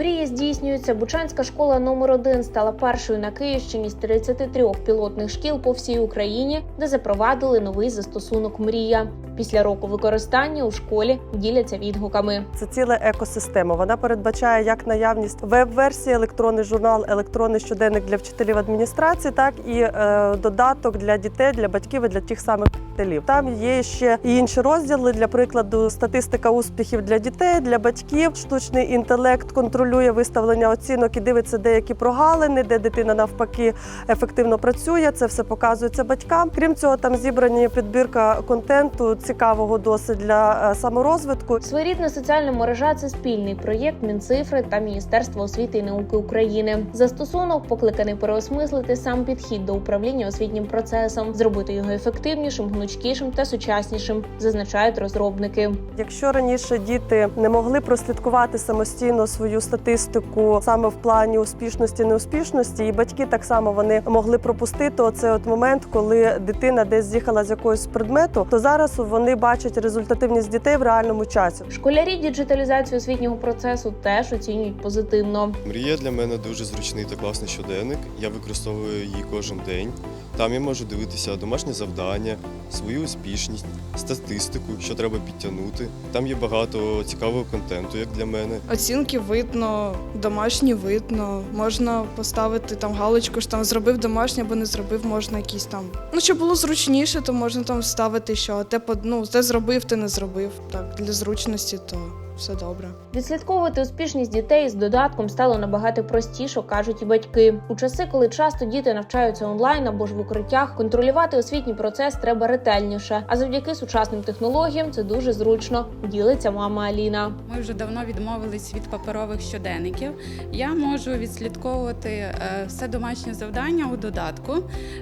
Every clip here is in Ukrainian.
Мрії здійснюються. Бучанська школа номер 1 стала першою на Київщині з 33 пілотних шкіл по всій Україні, де запровадили новий застосунок Мрія. Після року використання у школі діляться відгуками. Це ціла екосистема. Вона передбачає як наявність веб-версії, електронний журнал, електронний щоденник для вчителів адміністрації, так і е, додаток для дітей, для батьків і для тих самих вчителів. Там є ще і інші розділи. Для прикладу, статистика успіхів для дітей, для батьків. Штучний інтелект контролює виставлення оцінок і дивиться деякі прогалини, де дитина навпаки ефективно працює. Це все показується батькам. Крім цього, там зібрані підбірка контенту цікавого досить для е, саморозвитку. Своєрідна соціальна мережа це спільний проєкт Мінцифри та Міністерства освіти і науки України. Застосунок покликаний переосмислити сам підхід до управління освітнім процесом, зробити його ефективнішим, гнучкішим та сучаснішим, зазначають розробники. Якщо раніше діти не могли прослідкувати самостійно свою статистику саме в плані успішності, неуспішності, і батьки так само вони могли пропустити оцей от момент, коли дитина десь з'їхала з якогось предмету, то зараз вони бачать результативність дітей в реальному часі. Школярі діджиталізацію освітнього процесу теж оцінюють позитивно. Мрія для мене дуже зручний та класний щоденник. Я використовую її кожен день. Там я можу дивитися домашні завдання, свою успішність, статистику, що треба підтягнути. Там є багато цікавого контенту, як для мене. Оцінки видно, домашні видно. Можна поставити там галочку, що там зробив домашнє або не зробив, можна якісь там. Ну, щоб було зручніше, то можна там ставити, що те ну, те зробив, те не зробив. Так, для зручності, то все добре. Відслідковувати успішність дітей з додатком стало набагато простіше, кажуть і батьки. У часи, коли часто діти навчаються онлайн або ж в укриттях, контролювати освітній процес треба ретельніше. А завдяки сучасним технологіям це дуже зручно. Ділиться мама Аліна. Ми вже давно відмовились від паперових щоденників. Я можу відслідковувати е, все домашнє завдання у додатку,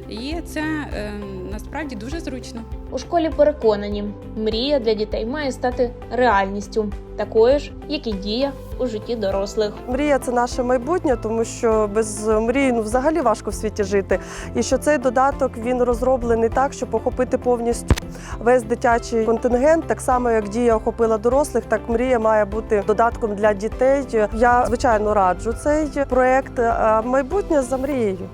і це е, насправді дуже зручно. У школі переконані, мрія для дітей має стати реальністю, такою ж, як і дія у житті дорослих. Мрія це наше майбутнє, тому що без мрії ну взагалі важко в світі жити. І що цей додаток він розроблений так, щоб охопити повністю весь дитячий контингент, так само як дія охопила дорослих, так мрія має бути додатком для дітей. Я звичайно раджу цей проект. А майбутнє за мрією.